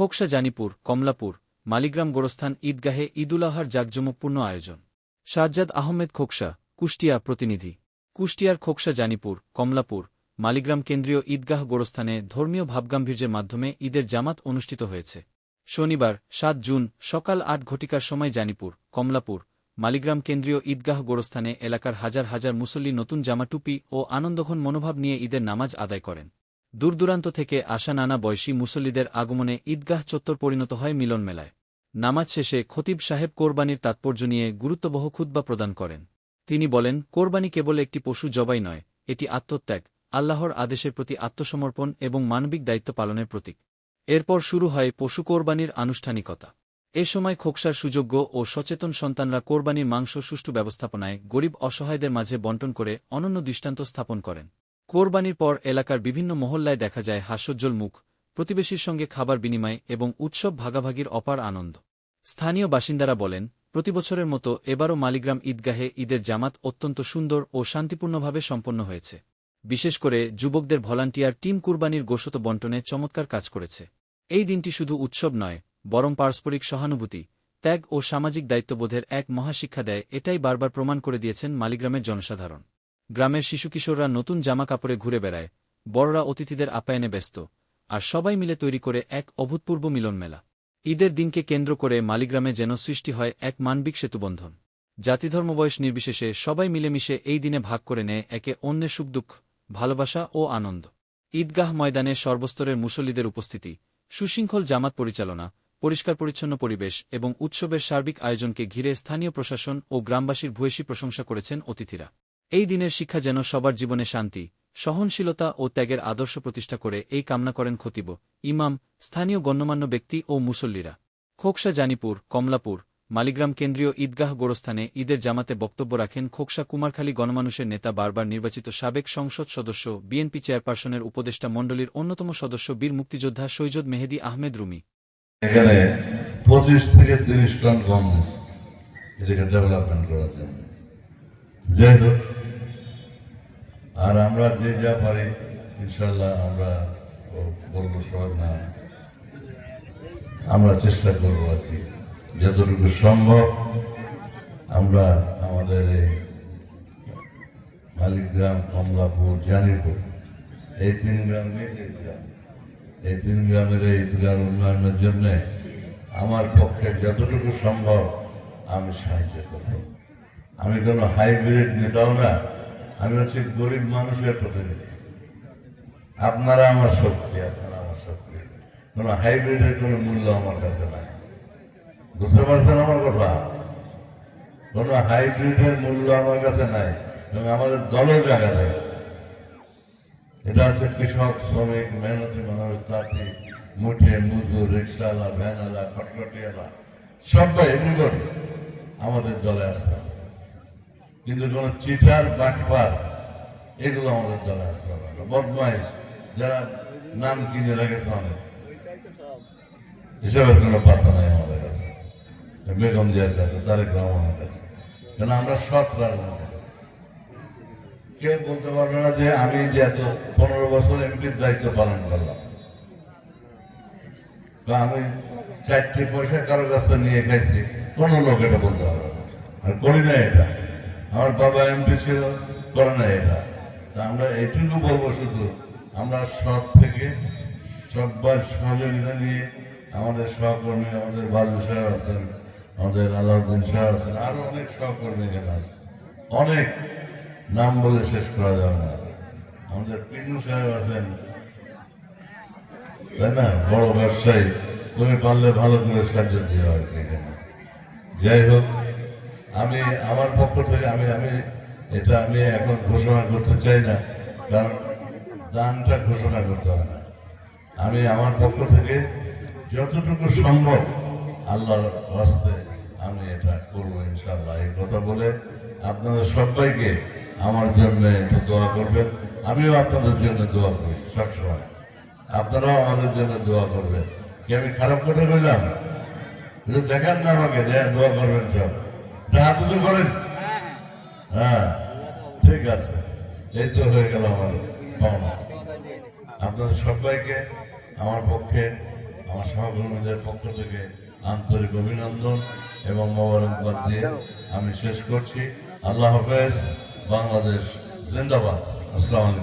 খোকসা জানিপুর কমলাপুর, মালিগ্রাম গোরস্থান ঈদগাহে ঈদুল আহার জাকজমকপূর্ণ আয়োজন। সাজ্জাদ আহমেদ খোকসা, কুষ্টিয়া প্রতিনিধি। কুষ্টিয়ার খোকসা জানিপুর কমলাপুর, মালিগ্রাম কেন্দ্রীয় ঈদগাহ গোরস্থানে ধর্মীয় ভাবগাম্ভীর্যের মাধ্যমে ঈদের জামাত অনুষ্ঠিত হয়েছে। শনিবার, সাত জুন, সকাল আট ঘটিকার সময় জানিপুর, কমলাপুর, মালিগ্রাম কেন্দ্রীয় ঈদগাহ গোরস্থানে এলাকার হাজার হাজার মুসল্লি নতুন জামাটুপি ও আনন্দঘন মনোভাব নিয়ে ঈদের নামাজ আদায় করেন। দূরদূরান্ত থেকে আসা নানা বয়সী মুসল্লিদের আগমনে ঈদগাহ চত্বর পরিণত হয় মিলন মেলায়। নামাজ শেষে খতিব সাহেব কোরবানির তাৎপর্য নিয়ে গুরুত্ববহ খুতবা প্রদান করেন। তিনি বলেন, কোরবানি কেবল একটি পশু জবাই নয়, এটি আত্মত্যাগ, আল্লাহর আদেশের প্রতি আত্মসমর্পণ এবং মানবিক দায়িত্ব পালনের প্রতীক। এরপর শুরু হয় পশু কোরবানির আনুষ্ঠানিকতা। এ সময় খোকসার সুযোগ্য ও সচেতন সন্তানরা কোরবানির মাংস সুষ্ঠু ব্যবস্থাপনায় গরিব অসহায়দের মাঝে বন্টন করে অনন্য দৃষ্টান্ত স্থাপন করেন। কোরবানির পর এলাকার বিভিন্ন মহল্লায় দেখা যায় হাস্যোজ্জ্বল মুখ, প্রতিবেশীর সঙ্গে খাবার বিনিময় এবং উৎসব ভাগাভাগির অপার আনন্দ। স্থানীয় বাসিন্দারা বলেন প্রতিবছরের মতো এবারও মালিগ্রাম ঈদগাহে ঈদের জামাত অত্যন্ত সুন্দর ও শান্তিপূর্ণভাবে সম্পন্ন হয়েছে। বিশেষ করে যুবকদের ভলান্টিয়ার টিম কুরবানির গোশত বন্টনে চমৎকার কাজ করেছে। এই দিনটি শুধু উৎসব নয়, বরং পারস্পরিক সহানুভূতি, ত্যাগ ও সামাজিক দায়িত্ববোধের এক মহাশিক্ষা দেয়, এটাই বারবার প্রমাণ করে দিয়েছেন মালিগ্রামের জনসাধারণ। গ্রামের শিশুকিশোররা নতুন জামা কাপড়ে ঘুরে বেড়ায়, বড়রা অতিথিদের আপ্যায়নে ব্যস্ত, আর সবাই মিলে তৈরি করে এক অভূতপূর্ব মিলন মেলা ঈদের দিনকে কেন্দ্র করে মালিগ্রামে যেন সৃষ্টি হয় এক মানবিক সেতুবন্ধন। জাতিধর্ম বয়স নির্বিশেষে সবাই মিলেমিশে এই দিনে ভাগ করে নেয় একে অন্যের সুখ দুঃখ, ভালোবাসা ও আনন্দ। ঈদগাহ ময়দানে সর্বস্তরের মুসল্লিদের উপস্থিতি, সুশৃঙ্খল জামাত পরিচালনা, পরিষ্কার পরিচ্ছন্ন পরিবেশ এবং উৎসবের সার্বিক আয়োজনকে ঘিরে স্থানীয় প্রশাসন ও গ্রামবাসীর ভূয়সী প্রশংসা করেছেন অতিথিরা। এই দিনের শিক্ষা যেন সবার জীবনে শান্তি, সহনশীলতা ও ত্যাগের আদর্শ প্রতিষ্ঠা করে এই কামনা করেন খতিব, ইমাম, স্থানীয় গণ্যমান্য ব্যক্তি ও মুসল্লিরা। খোকসা জানিপুর, কমলাপুর, মালিগ্রাম কেন্দ্রীয় ঈদগাহ গোরস্থানে ঈদের জামাতে বক্তব্য রাখেন খোকসা কুমারখালী গণমানুষের নেতা বারবার নির্বাচিত সাবেক সংসদ সদস্য, বিএনপি চেয়ারপারসনের উপদেষ্টা মণ্ডলীর অন্যতম সদস্য বীর মুক্তিযোদ্ধা সৈয়দ মেহেদি আহমেদ রুমি। এখানে পঁচিশ থেকে তিরিশ টন গম এটাকে ডেভেলপমেন্ট করার জন্য। যাই হোক আর আমরা যে যা পারি ইনশাল্লাহ আমরা বলব সবাই না আমরা চেষ্টা করব আর কি। যতটুকু সম্ভব আমরা আমাদের এই মালিকগ্রাম, কমলাপুর জানিপুর এই তিন গ্রাম গ্রাম, এই তিন গ্রামের এই ঈদগার উন্নয়নের জন্য আমার পক্ষে যতটুকু সম্ভব আমি সাহায্য করব। আমি কোনো হাইব্রিড নেতাও না আমি হচ্ছে গরিব মানুষের প্রতিনিধি আপনারা আমার শক্তি, আপনারা আমার শক্তি। কোনো হাইব্রিডের কোনো মূল্য আমার কাছে নাই। বুঝতে পারছেন আমার কথা? কোনো হাইব্রিডের মূল্য আমার কাছে নাই এবং আমাদের দলের জায়গা নেই এটা হচ্ছে কৃষক, শ্রমিক, মেহনতি মানুষ, তাঁতি, মুঠে মুজুর রিক্সাওয়ালা, ভ্যানওয়ালা খটখটিওয়ালা সবাই এভরিবডি আমাদের দলে আসতে হবে। কিন্তু কোন চিটার বাটপার এগুলো আমাদের দলে আসতে হবে না। বদমাইশ, যারা নাম কিনে রেখেছে অনেক। এসবের কোনো পাতা নাই আমাদের কাছে। বেগম জিয়ার কাছে, তারেক রহমানের কাছে। কেন আমরা সৎ রাজনীতি কেউ বলতে পারবে না যে আমি যে এত পনেরো বছর এমপির দায়িত্ব পালন করলাম। বা আমি চারটি পয়সা কারও কাছ নিয়ে খাইছি কোনো লোক এটা বলতে পারবে না। আর করি না এটা। আমার বাবা এমপি ছিল, করে না এটা আমরা এটুকু বলব শুধু, আমরা সব থেকে সবার সহযোগিতা নিয়ে আমাদের সহকর্মী, আমাদের বাজু সাহেব আছেন, আমাদের আলাউদ্দিন সাহেব আছেন, আরও অনেক সহকর্মী এখানে আছে। অনেক নাম বলে শেষ করা যাবে না। আমাদের পিন্নু সাহেব আছেন, তাই না? বড় ব্যবসায়ী, তুমি পারলে ভালো করে সাহায্য দিও আর কি যাই হোক আমি আমার পক্ষ থেকে আমি আমি এটা আমি এখন ঘোষণা করতে চাই না, কারণ দানটা ঘোষণা করতে হয় না। আমি আমার পক্ষ থেকে যতটুকু সম্ভব আল্লাহর হস্তে আমি এটা করব ইনশাল্লাহ এই কথা বলে আপনাদের সবাইকে আমার জন্য একটু দোয়া করবেন, আমিও আপনাদের জন্য দোয়া করি সবসময়। আপনারাও আমাদের জন্য দোয়া করবেন। কি আমি খারাপ কথা বললাম দেখান না আমাকে দোয়া করবেন সব। হাত উঁচু করেন। হ্যাঁ ঠিক আছে। এই তো হয়ে গেল আমার পাওনা আপনাদের সবাইকে, আমার পক্ষে, আমার সহকর্মীদের পক্ষ থেকে আন্তরিক অভিনন্দন এবং মোবারকবাদ দিয়ে আমি শেষ করছি। আল্লাহ হাফেজ, বাংলাদেশ, জিন্দাবাদ। আসসালামু